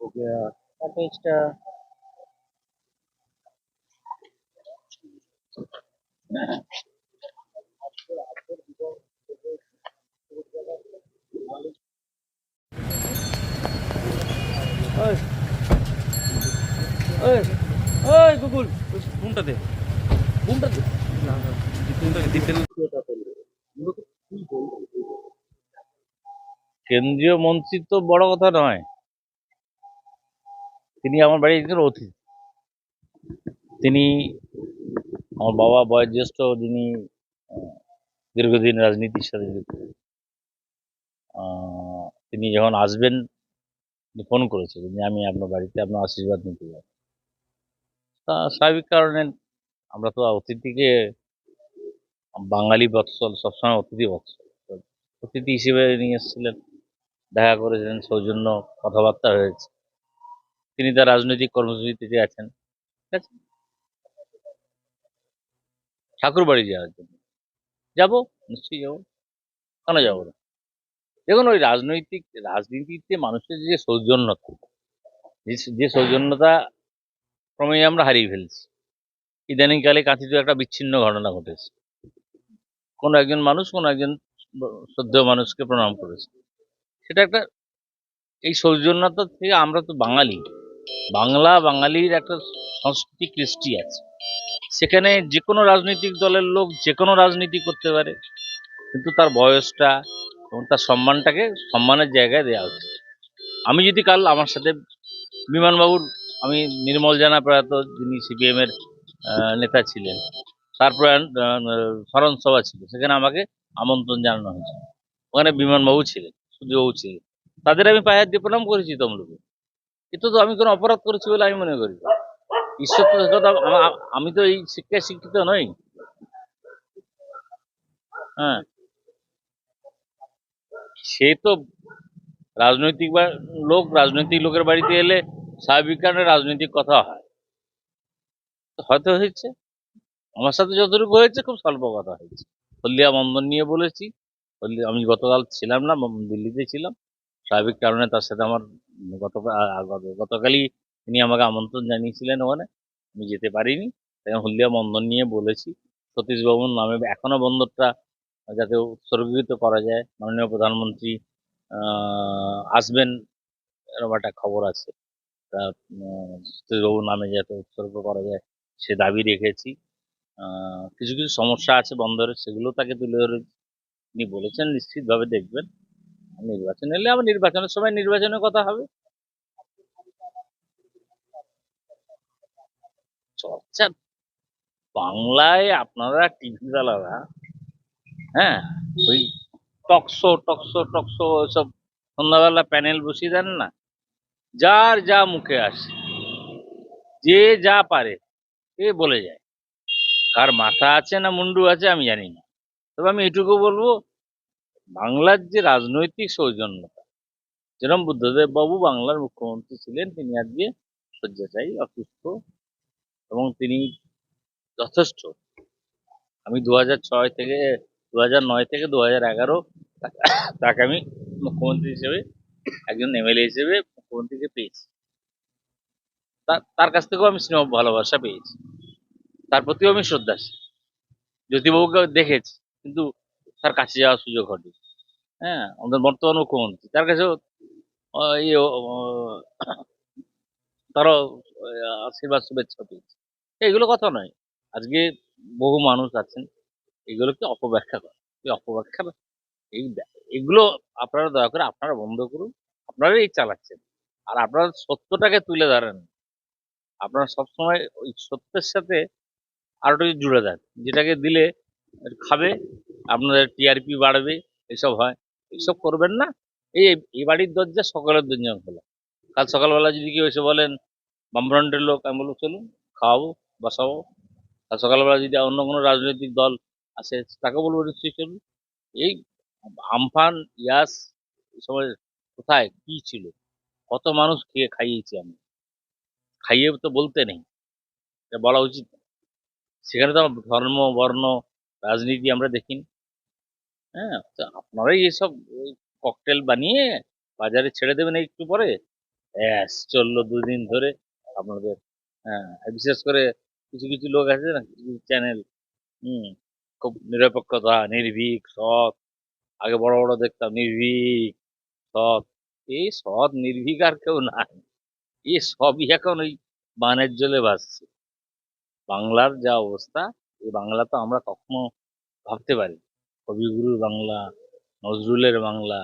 हो गया। Packaged uh, ओए ओए ओए गुगुल। घूमता दे। घूमता दे। ना ना जितना दिखते কেন্দ্রীয় মন্ত্রী তো বড় কথা নয়। তিনি আমার বাড়ির একজন অতিথি। তিনি আমার বাবা বয়োজ্যেষ্ঠ, যিনি দীর্ঘদিন রাজনীতির সাথে যুক্ত। তিনি যখন আসবেন ফোন করেছিলেন যে আমি আপনার বাড়িতে আপনার আশীর্বাদ নিতে যাব। তা স্বাভাবিক কারণে আমরা তো অতিথিকে, বাঙালি বৎসল, সবসময় অতিথি বৎসল। অতিথি হিসেবে নিয়ে এসেছিলেন দেখা করেছেন সৌজন্য কথাবার্তা হয়েছে। তিনি তার রাজনৈতিক কর্মসূচিতে আছেন। ঠিক আছে? ঠাকুর বাড়ি যাওয়ার জন্য। যাব? নিশ্চয়ই যাব। কেন যাব না? দেখুন, ওই রাজনৈতিক, রাজনীতিতে মানুষের যে সৌজন্যতা যে- সৌজন্যতা ক্রমেই আমরা হারিয়ে ফেলছি। ইদানিংকালে কাঁথিত একটা বিচ্ছিন্ন ঘটনা ঘটেছে। কোনো একজন মানুষ, কোনো একজন শ্রদ্ধেয় মানুষকে প্রণাম করেছে। সেটা একটা এই সৌজন্যতা থেকে আমরা তো বাঙালি। বাংলা বাঙালির একটা সংস্কৃতি কৃষ্টি আছে। সেখানে যে কোনো রাজনৈতিক দলের লোক যে কোনো রাজনীতি করতে পারে কিন্তু তার বয়সটা এবং তার সম্মানটাকে সম্মানের জায়গায় দেওয়া উচিত আমি যদি কাল আমার সাথে বিমানবাবুর আমি নির্মল জানা প্রয়াত যিনি সিপিএম এর আহ, নেতা ছিলেন তার প্রয়াণ স্মরণ সভা ছিল সেখানে আমাকে আমন্ত্রণ জানানো হয়েছে ওখানে বিমানবাবু ছিলেন। ছিলেন তাদের আমি পায়ে দিয়ে প্রণাম করেছি তমলুকে। কিন্তু তো আমি কোনো অপরাধ করেছি বলে আমি মনে করি। ঈশ্বর তো আমি তো এই শিক্ষায় শিক্ষিত নই। হ্যাঁ। সে তো রাজনৈতিক লোক, রাজনৈতিক লোকের বাড়িতে এলে স্বাভাবিক কারণে রাজনৈতিক কথা হয়। হয়তো হয়েছে। আমার সাথে যতটুকু হয়েছে খুব স্বল্প কথা হয়েছে। হলদিয়া বন্ধন নিয়ে বলেছি। আমি গতকাল ছিলাম না দিল্লিতে ছিলাম। স্বাভাবিক কারণে তার সাথে আমার গতকাল গতকালই তিনি আমাকে আমন্ত্রণ জানিয়েছিলেন ওখানে। আমি যেতে পারিনি, তাই হলদিয়া বন্দর নিয়ে বলেছি। সতীশবাবুর নামে এখনও বন্দরটা যাতে উৎসর্গিত করা যায়। মাননীয় প্রধানমন্ত্রী আসবেন এরকম একটা খবর আছে। তা সতীশবাবুর নামে যাতে উৎসর্গ করা যায় সে দাবি রেখেছি। কিছু কিছু সমস্যা আছে বন্দরের সেগুলো তাকে তুলে ধরে তিনি বলেছেন নিশ্চিতভাবে দেখবেন নির্বাচন এলে আবার নির্বাচনের সময় নির্বাচনের কথা হবে। চর্চা বাংলায় আপনারা টিভি দালারা হ্যাঁ? ওই টকশো টকশো টকশো ওইসব সন্ধ্যাবেলা প্যানেল বসিয়ে দেন না? যার যা মুখে আসে যে যা পারে এ বলে যায়। কার মাথা আছে না মুন্ডু আছে আমি জানি না। তবে আমি এটুকু বলব, বাংলার যে রাজনৈতিক সৌজন্যতা যেরকম বুদ্ধদেব বাবু বাংলার মুখ্যমন্ত্রী ছিলেন, তিনি আজকে শয্যাশায়ী, অসুস্থ এবং তিনি যথেষ্ট। আমি দু ছয় থেকে দু নয় থেকে দু এগারো তাকে আমি মুখ্যমন্ত্রী হিসেবে, একজন এমএলএ হিসেবে মুখ্যমন্ত্রীকে পেয়েছি। তার কাছ থেকেও আমি স্নেহ ভালোবাসা পেয়েছি। তার প্রতিও আমি শ্রদ্ধাশীল। জ্যোতিবাবুকে দেখেছি। কিন্তু তার কাছে যাওয়ার সুযোগ ঘটে হ্যাঁ আমাদের বর্তমান মুখ্যমন্ত্রী তার কাছেও ইয়ে তারও আশীর্বাদ, শুভেচ্ছা পেয়েছি। এগুলো কথা নয়। আজকে বহু মানুষ আছেন, এগুলোকে অপব্যাখ্যা করে। এই অপব্যাখ্যা এই এগুলো আপনারা দয়া করে আপনারা বন্ধ করুন। আপনারাই চালাচ্ছেন। আর আপনারা সত্যটাকে তুলে ধরেন। আপনারা সবসময় ওই সত্যের সাথে আরোটা জুড়ে দেন যেটাকে দিলে খাবে, আপনাদের টিআরপি বাড়বে, এসব হয়। এসব করবেন না। এই এই বাড়ির দরজা সকালের দরজা খোলা। কাল সকালবেলা যদি কেউ এসে বলেন, বামফ্রন্টের লোক, আমি বলব চলুন, খাওয়াবো, বসাবো। কাল সকালবেলা যদি অন্য কোনো রাজনৈতিক দল আসে, তাকে বলব, নিশ্চয়ই চলুন। এই আমফান, ইয়াস এই সময় কোথায়, কি ছিল? কত মানুষ খেয়ে খাইয়েছি আমি। খাইয়ে তো বলতে নেই। এটা বলা উচিত সেখানে তো ধর্ম, বর্ণ রাজনীতি আমরা দেখিনি হ্যাঁ তো আপনারাই এসব ককটেল বানিয়ে বাজারে ছেড়ে দেবেন একটু পরে? ব্যাস, চলল দুদিন ধরে আপনাদের হ্যাঁ বিশেষ করে কিছু কিছু লোক আছে না, কিছু কিছু চ্যানেল হুম, খুব নিরপেক্ষতা, নির্ভীক, সৎ, আগে বড় বড় দেখতাম, নির্ভীক, সৎ এই সৎ, নির্ভীক আর কেউ নাই, এ সবই এখন ওই বানের জলে ভাসছে। বাংলার যা অবস্থা এই বাংলা তো আমরা কখনো ভাবতে পারি কবিগুরুর বাংলা নজরুলের বাংলা